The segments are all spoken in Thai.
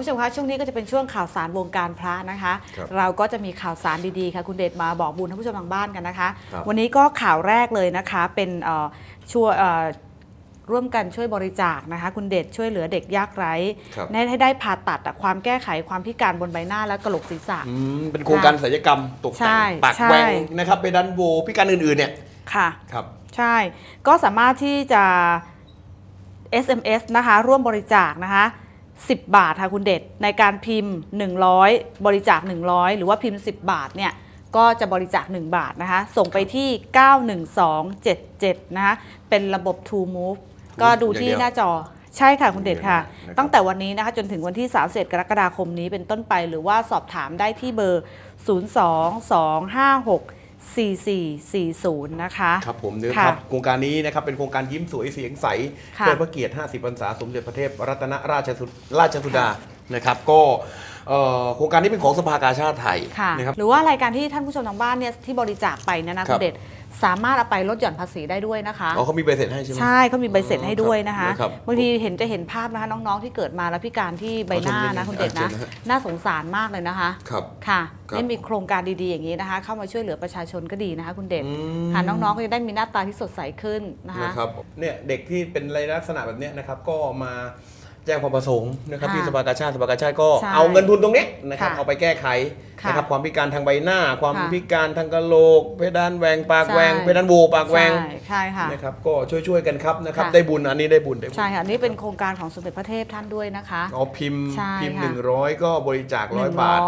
ผู้ชมคะช่วงนี้ก็จะเป็นช่วงข่าวสารวงการพระนะคะ ครับเราก็จะมีข่าวสารดีๆค่ะ คุณเดชมาบอกบุญท่านผู้ชมทางบ้านกันนะคะ ครับ วันนี้ก็ข่าวแรกเลยนะคะเป็นเอ่อช่วยเอ่อร่วมกันช่วยบริจาคนะคะ คุณเดชช่วยเหลือเด็กยากไร้ครับให้ให้ได้ผ่าตัดอะความแก้ไขความพิการบนใบหน้าและกระโหลกศีรษะ อืมเป็นโครงการศัลยกรรมตกใช่แต่งปากใช่ แหวงนะครับไปดันโวพิการอื่นๆเนี่ยค่ะ ครับ ใช่ ก็สามารถที่จะ SMS นะคะ ร่วมบริจาคนะคะ 10 บาทค่ะคุณเด็ดในการพิมพ์ 100 บริจาค 100 หรือว่าพิมพ์ 10 บาทเนี่ยก็จะบริจาค 1 บาทนะคะส่งไปที่ 91277 นะคะเป็นระบบ To Move ก็ดูที่หน้าจอใช่ค่ะคุณเดชค่ะนะครับตั้งแต่วันนี้นะคะจนถึงวันที่ 31 กรกฎาคมนี้เป็นต้นไป หรือว่าสอบถามได้ที่เบอร์ 02256 4440 นะคะ ครับผมเนื้อค่ะครับ โครงการนี้นะครับเป็นโครงการยิ้มสวยเสียงใสค่ะเพื่อพระเกียรติ 50 พรรษาสมเด็จพระเทพรัตนราชสุราชสุดานะครับ ก็เอ่อโครงการนี้เป็นของสภากาชาติไทยค่ะ นะครับ หรือว่ารายการที่ท่านผู้ชมทางบ้านเนี่ยที่บริจาคไปเนี่ยนะครัคุบณเด็ด สามารถเอาไปลดหย่อนภาษีได้ด้วยนะคะ อ๋อเขามีใบเสร็จให้ใช่ไหม ใช่เขามีใบเสร็จให้ด้วยนะคะ ครับบางทีเห็นจะเห็นภาพนะคะน้องๆที่เกิดมาแล้วพิการที่ใบหน้านะอ๋อคุณเด็ดนะเชิญนะฮะ น่าสงสารมากเลยนะคะ ครับ ค่ะครับ นี่มีโครงการดีๆอย่างนี้นะคะ เข้ามาช่วยเหลือประชาชนก็ดีนะคะ คุณเด็ดอืมค่ะน้องๆก็จะได้มีหน้าตาที่สดใสขึ้นนะคะ นะครับ เนี่ยเด็กที่เป็นลักษณะแบบเนี้ยนะครับก็มา แจ้งความประสงค์นะครับที่สภากาชาติสภากาชาติก็เอาเงินทุนตรงนี้นะครับเอาไปแก้ไขนะครับความพิการทางใบหน้า ความพิการทางกะโหลกเพดานแหวงปากแหวงเพดานโบปากแหวงใช่ค่ะนะครับก็ช่วยๆกันครับนะครับได้บุญอันนี้ได้บุญได้บุญใช่ค่ะนี่เป็นโครงการของสมเด็จพระเทพท่านด้วยนะคะอ๋อพิมพิมพ์หนึ่งร้อยก็บริจาคร้อยบาท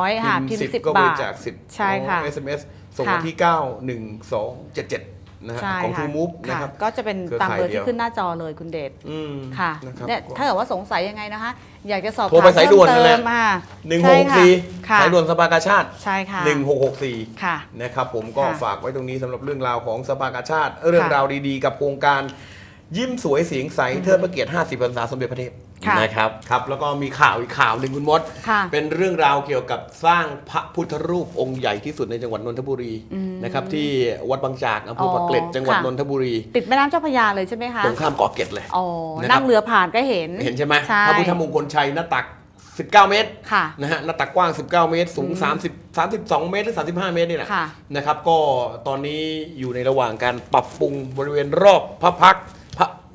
พิมพ์สิบก็บริจาคสิบใช่ค่ะ SMS ส่งมาที่ 9 1 2 7 7 นะฮะใช่ของค่ะทูมูฟนะค่ะครับ ก็จะเป็นเครือตามข่ายเบอร์เดีที่ยวขึ้นหน้าจอเลยคุณเดชอืมค่ะนะครับ เนี่ยถ้าเกิดว่าสงสัยยังไงนะคะ อยากจะสอบโทรไปถามสายด่วนนั่นแหละ เพิ่มเติมค่ะหนึ่งหใช่กค่ะสี่ค่ะสายด่วนสภากาชาติใช่ค่ะหนึ่งหกหกสี่ ค่ะ นะครับผมก็ค่ะฝากไว้ตรงนี้สำหรับเรื่องราวของสภากาชาติ เรื่องค่ะราวดีๆ กับโครงการ ยิ้มสวยเสียงใสเทิดพระเกียรติ 50พรรษาสมเด็จพระเทพค่ะนะครับครับแล้วก็มีข่าวอีกข่าวหนึ่งคุณมด ค่ะเป็นเรื่องราวเกี่ยวกับสร้างพระพุทธรูปองค์ใหญ่ที่สุดในจังหวัดนนทบุรีนะครับที่วัดบางจากอำเภอปากเกร็ดอ๋อจังหวัดค่ะ นนทบุรีติดแม่น้ำเจ้าพระยาเลยใช่ไหมคะตรงข้ามเกาะเกร็ดเลย อ๋อนะครับ นั่งเรือผ่านก็เห็น เห็นใช่ไหมใช่ พระพุทธมงคลชัยหน้าตัก 19 เมตรค่ะ นะฮะหน้าตักกว้าง 19 เมตร สูง 30 32 เมตรหรือ 35 เมตรนี่แหละค่ะ นะครับก็ตอนนี้อยู่ในระหว่างการปรับปรุงบริเวณรอบพระพักตร์พระ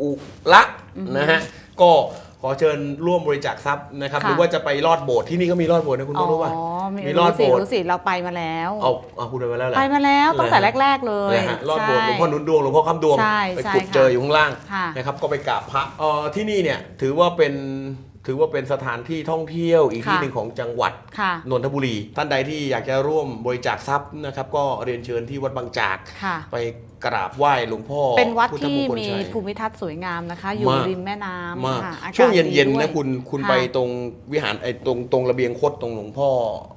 อุละนะฮะก็ขอเชิญร่วมบริจาคทรัพย์นะครับค่ะหรือว่าจะไปลอดโบสถ์ที่นี่ก็มีลอดโบสถ์นะคุณอ๋อรู้ป่ะ มีมีรอดรู้สิโบสถ์ รู้สิเราไปมาแล้ว เอาเอาคุณไปแล้วแหละ ไปมาแล้วตั้งแต่เลยฮะแรก ๆ เลยนะฮะลอดโบสถ์หลวงใช่พ่อหนุนดวงหลวงพ่อคำดวงใช่ไปใช่ขุดค่ะ เจออยู่ข้างล่างค่ะ นะครับก็ไปกราบพระเอ่อที่นี่เนี่ยถือว่าเป็น ถือว่าเป็นสถานที่ท่องเที่ยวอีกที่ค่ะหนึ่งของจังหวัดค่ะนนทบุรี ท่านใดที่อยากจะร่วมบริจาคทรัพย์นะครับก็เรียนเชิญที่วัดบางจากค่ะไปกราบไหว้หลวงพ่อ เป็นวัดพุทธที่งคลมีชัยภูมิทัศน์สวยงามนะคะ อยู่มากริมแม่น้ำมากค่ะอากาศช่วงเย็นดีๆด้วนะคุณคุณค่ะไปตรงวิหารไอ้ตรงตรงระเบียงคดตรงหลวงพ่อ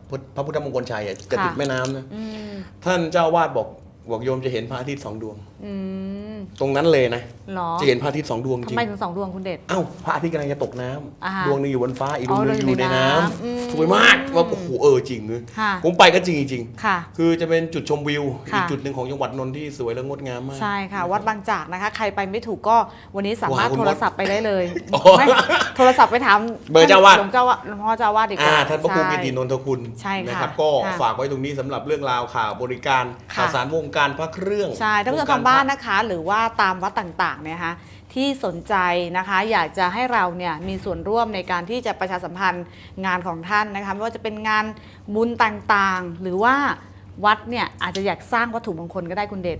พุทธพระพุทธมงคลชัยอะจะติดค่ะแม่น้ำนะอืมท่านเจ้าวาดบอกบอกโยมจะเห็นพระอาทิตย์สองดวงอืม ตรงนั้นเลยนะเหรอจะเห็นพระอาทิตย์สองดวงจทำริง ไมถึงสองดวงคุณเดชเอ้าพระอาทิตย์กำลังจะตกน้ำอ่าฮะดวงหนึงอยู่บนฟ้าอีกดอ๋วองหนึงอยู่ในน้ดวงอยู่ในน้ำอืมำสวยมากว่าโอ้โหเออจริงเลยค่ะ ผมไปก็จริงจริงๆค่ะคือจะเป็นจุดชมวิว ค่ะ อีกจุดหนึ่งของจังหวัดนนท์ที่สวยและงดงามมาก ใช่ค่ะ วัดบางจากนะคะ ใครไปไม่ถูกก็วันนี้สามารถโทรหาคุณโทรศัพท์ไปได้เลยโอ้ไม่โทรศัพท์ไปถามเบอร์เจ้าวาด หลวงเจ้าวาดหลวงพ่อเจ้าวาดดีกอ่าว่าท่านพระครูใช่ กิตินนทคุณใช่ค่ะนะครับก็ค่ะฝากไว้ตรงนี้สำหรับเรื่องราวข่าวบริการค่ะ ข่าวสารวงการพระเครื่องใช่ท่านผู้ชมวกรทางบ้านพระนะคะ หรือว่าตามวัดต่างๆเนี่ยนะคะที่สนใจนะคะ อยากจะให้เราเนี่ยมีส่วนร่วมในการที่จะประชาสัมพันธ์งานของท่านนะคะไม่ว่าจะเป็นงานบุญต่างๆ หรือว่าวัดเนี่ยอาจจะอยากสร้างวัตถุมงคลก็ได้คุณเดช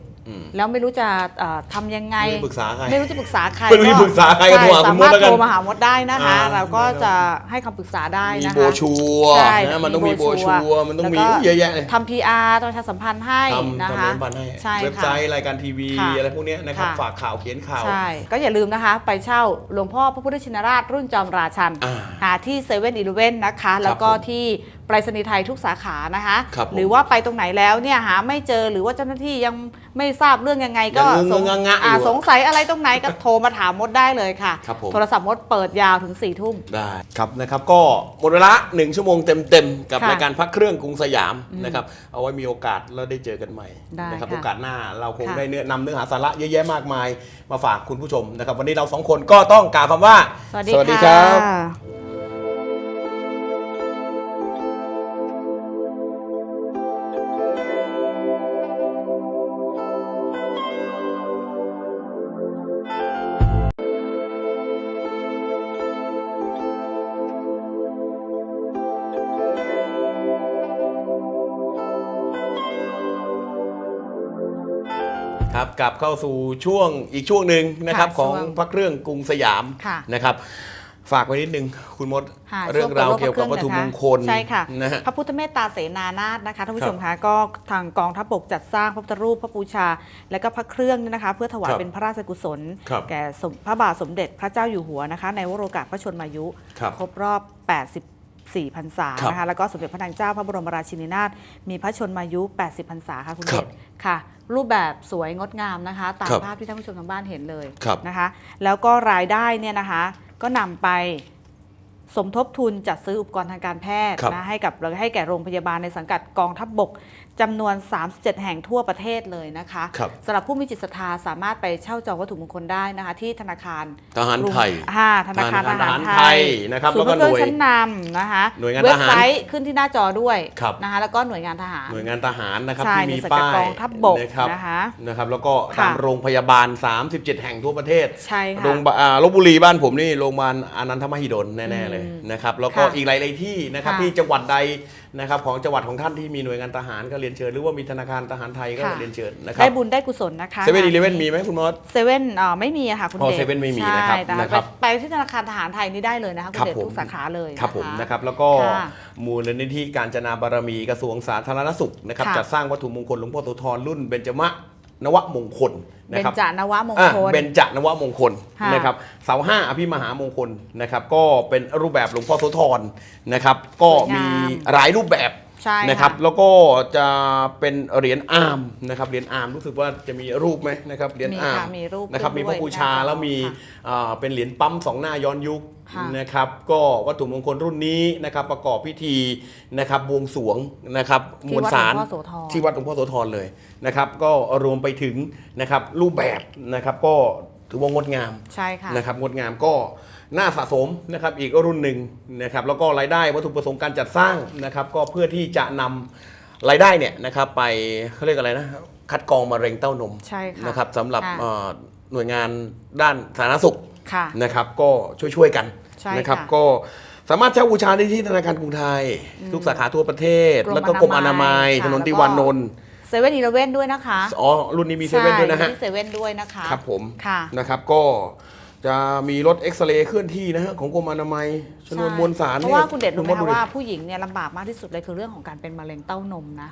แล้วไม่รู้จะเอ่อทำยังไง ไม่รู้ปรึกษาใครไม่รู้จะปรึกษาใครไม่รู้จะปรึกษาใครก็โทรหาคุณมดสามารถแล้วกันโทรมาหามดได้นะคะอ่าเราก็จะให้คำปรึกษาได้มีนะคะโบรชัวร์ใช่นะมันต้องมีโบรโบรชัชัวร์วร์มันต้องมีแล้วก็เยอะแยะเลยทำ PR ประชาสัมพันธ์ให้ทำนะทำคะเว็บบันให้ใช่เว็บค่ะไซต์รายการทีวีค่ะอะไรพวกเนี้ยนะครับค่ะฝากข่าวเขียนข่าวใช่ก็อย่าลืมนะคะ ไปเช่าหลวงพ่อพระพุทธชินราชรุ่นจอมราชันอ่าหาที่เซเว่นอีเลเว่นนะคะ แล้วก็ผมที่ไปรษณีย์ไทยทุกสาขานะคะครับผมหรือว่าไปตรงไหนแล้วเนี่ยหาไม่เจอหรือว่าเจ้าหน้าที่ยังไม่ทราบเรื่องยังไงก็ยังงงสงงงะๆอยู่อ่าอะ สงสัยอะไรตรงไหนก็โทรมาถามมดได้เลยค่ะ ครับผม โทรศัพท์มดเปิดยาวถึง4ี่ทุ่ม ได้ครับนะครับก็หมดเวลาหนึ่งชั่วโมงเต็มๆ กับค่ะรายการพักเครื่องกรุงสยามนะครับเอาไว้มีโอกาสแล้วได้เจอกันใหม่ได้นะครับค่ะโอกาสหน้าเราคงค่ะ ได้เนื้อนำเนื้อหาสาระเยอะแยะมากมาย มาฝากคุณผู้ชมนะครับวันนี้เราสองคนก็ต้องกล่าวคำว่า สวัสดีครับค่ะ ครับกลับเข้าสู่ช่วงอีกช่วงหนึ่งนะครับค่ะของช่วงพระเครื่องกรุงสยามค่ะนะครับ ฝากไว้นิดนึงคุณมดค่ะเรื่องราวช่เกี่ยวกับวัตถุมงคลใช่ค่ะ นะฮะ พระพุทธเมตตาเสนานาถนะคะท่านผู้ครับชมคะก็ทางกองทัพบกจัดสร้างพระพุทธรูปพระบูชา และก็พระเครื่องเนี่ยนะคะ เพื่อถวายครับเป็นพระราชกุศล ครับแก่สมพระบาทสมเด็จพระเจ้าอยู่หัวนะคะ ในวโรกาสพระชนมายุ ครับ ครบรอบ 84พรรษาครับนะคะแล้วก็สมเด็จพระนางเจ้าพระบรมราชินีนาถมีพระชนมายุ 80พรรษาค่ะคุณครัเดบชค่ะ รูปแบบสวยงดงามนะคะ ตามครับภาพที่ท่านผู้ชมทางบ้านเห็นเลยครับ นะคะ แล้วก็รายได้เนี่ยนะคะ ก็นำไปสมทบทุนจัดซื้ออุปกรณ์ทางการแพทย์ครับนะให้กับให้แก่โรงพยาบาลในสังกัดกองทัพบบก จำนวน 37 แห่งทั่วประเทศเลยนะคะครับสำหรับผู้มีจิตศรัทธาสามารถไปเช่าจองวัตถุมงคลได้นะคะ ที่ธนาคารทหารไทยห้าธนาคารททหารหารไทไทยยนะครับศูนย์แล้วก็เครื่องหน่วยชั้นนำนะคะหน่วยงานเว็ทบหารไซต์ขึ้นที่หน้าจอด้วยครับนะคะแล้วก็หน่วยงานทหารหน่วยงานทหารนะครับใช่ที่มีในสังกัดป้ายกองทัพบกนะครับนะคะนะครับแล้วก็ค่ะตามโรงพยาบาล 37 แห่งทั่วประเทศใช่ค่ะโรงพยาบาลอ่าลบบุรีบ้านผมนี่โรงพยาบาลอนันทมหิดลแน่ๆเลยนะครับแล้วก็ค่ะอีกหลายๆที่นะครับค่ะที่จังหวัดใด นะครับของจังหวัดของท่านที่มีหน่วยงานทหารก็เรียนเชิญ หรือว่ามีธนาคารทหารไทยก็ค่ะ เรียนเชิญนะครับได้บุญได้กุศลนะคะเซเว่นอีเลเว่นมีไหมคุณมด เซเว่นเอ่อไม่มีอะค่ะคุณอ๋อเดชเซเว่นไม่มีนะครับใช่แต่นะครับไปไปที่ธนาคารทหารไทยนี่ได้เลยนะคะคุณครับเดชผม ทุกสาขาเลย ครับผมนะนะครับแล้วก็ค่ะมูลนิธิการจนาบารมีกระทรวงสาธารณสุขนะครับค่ะจัดสร้างวัตถุมงคลหลวงพ่อโสธรรุ่นเบญจมะ นวมงคลเบนะญครับจนวมงอะคลเบญจนวมงคลค่ะนะครับเสาห้าอภิมหามงคลนะครับ ก็เป็นรูปแบบหลวงพ่อโสธรนะครับ ก็มีหลายรูปแบบ ใช่นะครับค่ะแล้วก็จะเป็นเหรียญอาร์มนะครับเหรียญอาร์มรู้สึกว่าจะมีรูปไหมนะครับเหรียญมีอาร์ค่ะมมีรูปนะครับมีพระบูชาด้วยแล้วมีค่ะอ่าเป็นเหรียญปั๊มสองหน้าย้อนยุคค่ะนะครับก็วัตถุมงคลรุ่นนี้นะครับประกอบพิธีนะครับบวงสรวงนะครับมที่วลวัดหลสาวรงพ่อโสธรที่วัดหลวงพ่อโสธรเลยนะครับก็รวมไปถึงนะครับรูปแบบนะครับก็ถือว่างดงามใช่ค่ะนะครับงดงามก็ น่าสะสมนะครับอีกรุ่นหนึ่งนะครับแล้วก็รายได้วัตถุประสงค์การจัดสร้างนะครับก็เพื่อที่จะนำรายได้เนี่ยนะครับไปเขาเรียกอะไรนะคัดกรองมะเร็งเต้านมใช่ค่ะนะครับสำหรับค่ะ เอ่อหน่วยงานด้านสาธารณสุข ค่ะ นะครับก็ช่วยๆกันใช่นะครับค่ะก็สามารถเช่าบูชาได้ที่ธนาคารกรุงไทย ทุกสาขาทั่วประเทศ กรมแล้วก็กรมอนามัยอนามัยถนนค่ะ ติวานนท์เซเว่นอีเลเว่นด้วยนะคะอ๋อรุ่นนี้มีเซเว่นด้วยนะฮะ ใช่มีที่เซเว่นด้วยนะคะครับผม ค่ะ นะครับก็ จะมีรถเอ็กซเรย์เคลื่อนที่นะฮะของกรมอนามัยชนวนใช่มวลสารเพราะว่าคุณเด็ดรู้ไหมดคะดิว่าผู้หญิงเนี่ยลำบากมากที่สุดเลยคือเรื่องของการเป็นมะเร็งเต้านมนะ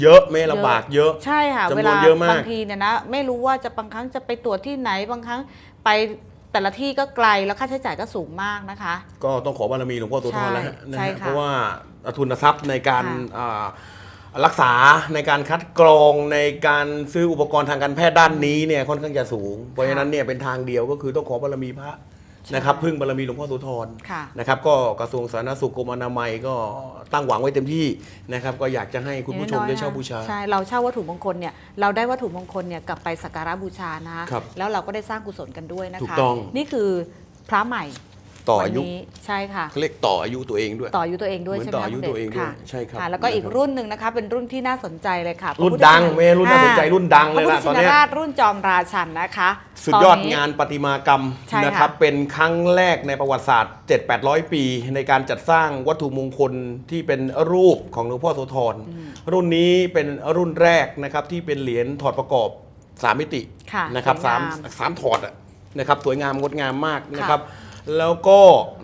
เยอะไม่ลำบากเยอะใช่ค่ะจำนวนเวลาเยอะมากบางทีเนี่ยนะไม่รู้ว่าจะบางครั้งจะไปตรวจที่ไหนบางครั้งไปแต่ละที่ก็ไกลแล้วค่าใช้จ่ายก็สูงมากนะคะ ก็ต้องขอบารมีหลวงพ่อโสธรแล้วฮะใช่นะใช่ฮะค่ะเพราะว่าทุนทรัพย์ในการค่ะอ่า รักษาในการคัดกรองในการซื้ออุปกรณ์ทางการแพทย์ด้านนี้เนี่ยค่อนข้างจะสูง เพราะฉะนั้นเนี่ยเป็นทางเดียวก็คือต้องขอบารมีพระนะครับพึ่งบารมีหลวงพ่อโสธรค่ะนะครับก็กระทรวงสาธารณสุขกรมอนามัยก็ตั้งหวังไว้เต็มที่นะครับก็อยากจะให้คุณผู้ชมได้เช่าบูชา ใช่เราเช่าวัตถุมงคลเนี่ยเราได้วัตถุมงคลเนี่ยกลับไปสักการะบูชานะคะครับ แล้วเราก็ได้สร้างกุศลกันด้วยนะคะ ถูกต้อง นี่คือพระใหม่ ต่ออายุ วันนี้ใช่ค่ะ เขาเรียกต่ออายุตัวเองด้วย ต่ออายุตัวเองด้วยเหมือนใช่ไหมต่ออายุคะคุณตัวเองด้วยค่ะใช่ครับค่ะแล้วก็อีกนะครับ รุ่นหนึ่งนะคะเป็นรุ่นที่น่าสนใจเลยค่ะรุ่นดังไม่ใช่รุ่นน่าสนใจรุ่นดังพเลระยพุทธล่ะตชิอนนเนี้ยราชรุ่นจอมราชันนะคะสุดยอดตนนี้งานประติมากรรมใช่ค่ะนะครับเป็นครั้งแรกในประวัติศาสตร์ 7-800 ปี ในการจัดสร้างวัตถุมงคลที่เป็นรูปของหลวงพ่อโสธรรุ่นนี้เป็นรุ่นแรกนะครับที่เป็นเหรียญถอดประกอบ3มิติค่ะนะครับสวยสามงามสามถอดอะนะครับสวยงามงดงามมากค่ะนะครับ แล้วก็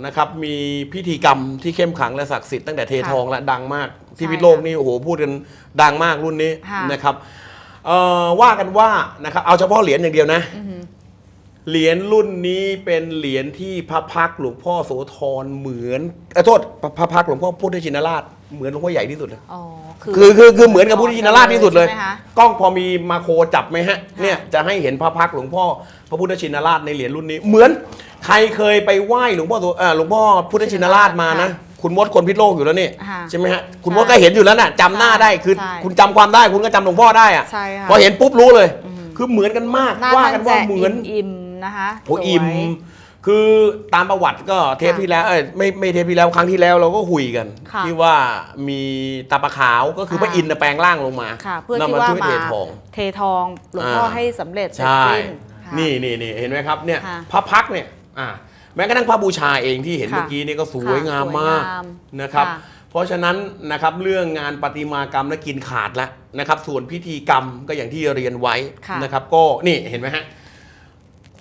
นะครับมีพิธีกรรมที่เข้มขลังและศักดิ์สิทธิ์ตั้งแต่เทค่ะทองและดังมาก ที่ใช่พิษโลกนี่โอ้โหพูดกันดังมากรุ่นนี้ค่ะ นะครับเอ่อว่ากันว่านะครับเอาเฉพาะเหรียญอย่างเดียวนะ อือหือเหรียญรุ่นนี้เป็นเหรียญที่พระพักตร์หลวงพ่อโสธรเหมือนเอ้ยโทษพระพระพักตร์หลวงพ่อพุทธชินราชเหมือนหลวงพ่อใหญ่ที่สุดเลย อ๋อคือคือคือเหมือนกับพุทธชินราชที่สุดเลย ใช่ไหมคะกล้องพอมีมาโครจับไหมฮะค่ะเนี่ยจะให้เห็นพระพักตร์หลวงพ่อพระพุทธชินราชในเหรียญรุ่นนี้ เหมือน ใครเคยไปไหว้หลวงพ่อโสเอ่อหลวงพ่อพุทธชินราชมานะ คุณมดคนพิษโลกอยู่แล้วนี่ค่ะใช่ไหมฮะคุณใช่มดก็เห็นอยู่แล้วน่ะจำหน้าได้คือ ใช่คุณจำความได้คุณก็จำหลวงพ่อได้อะใช่ค่ะ พอเห็นปุ๊บรู้เลย คือเหมือนกันมากหน้าว่าท่านกันจะว่าเหมือน อิ่มๆนะคะโอ้สวย อิ่ม คือตามประวัติก็เทปค่ะที่แล้วเอ้ยไม่ไม่เทปที่แล้วครั้งที่แล้วเราก็คุยกัน ค่ะที่ว่ามีตาปะขาวก็คือพระค่ะอินทร์น่ะแปลงร่างลงมาค่ะ เพื่อนำที่ว่าช่วยมาเททอง เททองหลวงพ่ออ่าให้สำเร็จเสร็จใช่ สิ้นค่ะ นี่นี่นี่เห็นไหมครับเนี่ยค่ะ พระพักตร์เนี่ย อ่าแม้กระทั่งพระบูชาเองที่เห็นค่ะเมื่อกี้นี่ก็สวยงามมากสวยงามนะครับ ค่ะเพราะฉะนั้นนะครับเรื่องงานประติมากรรมและกินขาดแล้วนะครับ ส่วนพิธีกรรมก็อย่างที่เรียนไว้ค่ะนะครับ ก็นี่เห็นไหมฮะ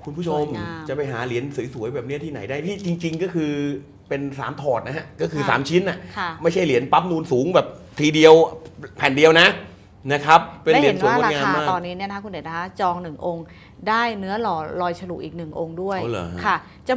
คุณผู้ชมสวยงามจะไปหาเหรียญสวยๆแบบเนี้ยที่ไหนได้ที่จริง ๆ ก็คือเป็นสามถอดนะฮะก็คือค่ะ สามชิ้นน่ะ ค่ะ ไม่ใช่เหรียญปั๊บนูนสูงแบบทีเดียวแผ่นเดียวนะ นะครับ เป็นและเหรียเห็ญนสวยว่างดรางามคามาก ตอนนี้เนี่ยนะคะคุณเดชนะคะจองหนึ่งองค์ ได้เนื้อหล่อลอยฉลุอีกหนึ่งองค์ด้วยอ๋อเหรอฮะ ค่ะจะ